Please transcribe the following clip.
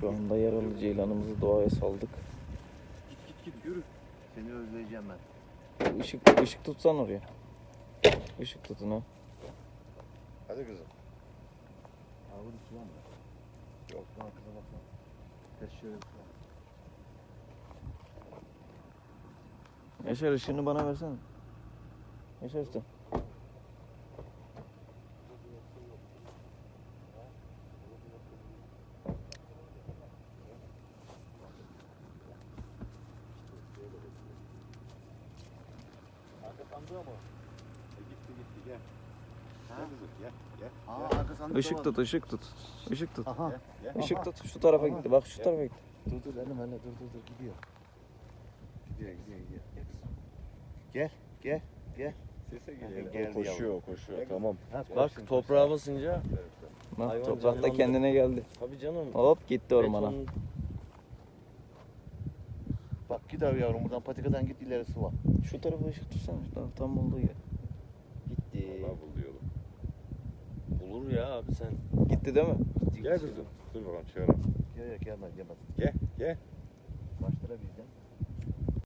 Şu anda yaralı ceylanımızı doğaya saldık. Git git git yürü. Seni özleyeceğim ben. Işık, ışık tutsan oraya. Işık tutun ha. Hadi kızım. Abi su var mı? Yok lan kıza baksana. Ters şöyle bir su var. Yaşar ışığını bana versene. Yaşar usta. Sandığı mı? E, gitti gitti gel. Ha? Gel kızım gel gel. Aa arka sandıkta Işık var. tut, ışık tut. Işık tut. Aha. Gel gel. Işık tut. Şu tarafa Aha. gitti. Bak şu tarafa gitti. Dur dur elim elim dur dur dur gidiyor. Gidiyor gidiyor gidiyor. Gel gel gel. Sese Geldi geliyor. yavrum. koşuyor koşuyor tamam. Ha, Bak koşsun, toprağa basınca Bak Hayvan toprakta canlandı. kendine geldi. tabii canım. Hop gitti ormana. betonun-. Bak git abi yavrum buradan patikadan git ilerisi var. Şu tarafa ışık tutsana. Tam, tam olduğu yer. Gitti. Vallahi bul yolu. Bulur ya abi sen. Gitti değil mi? Gel kızım. Dur bakalım çağıralım. Gel gel gelmez gelmez. Gel gel. Başlara bizden.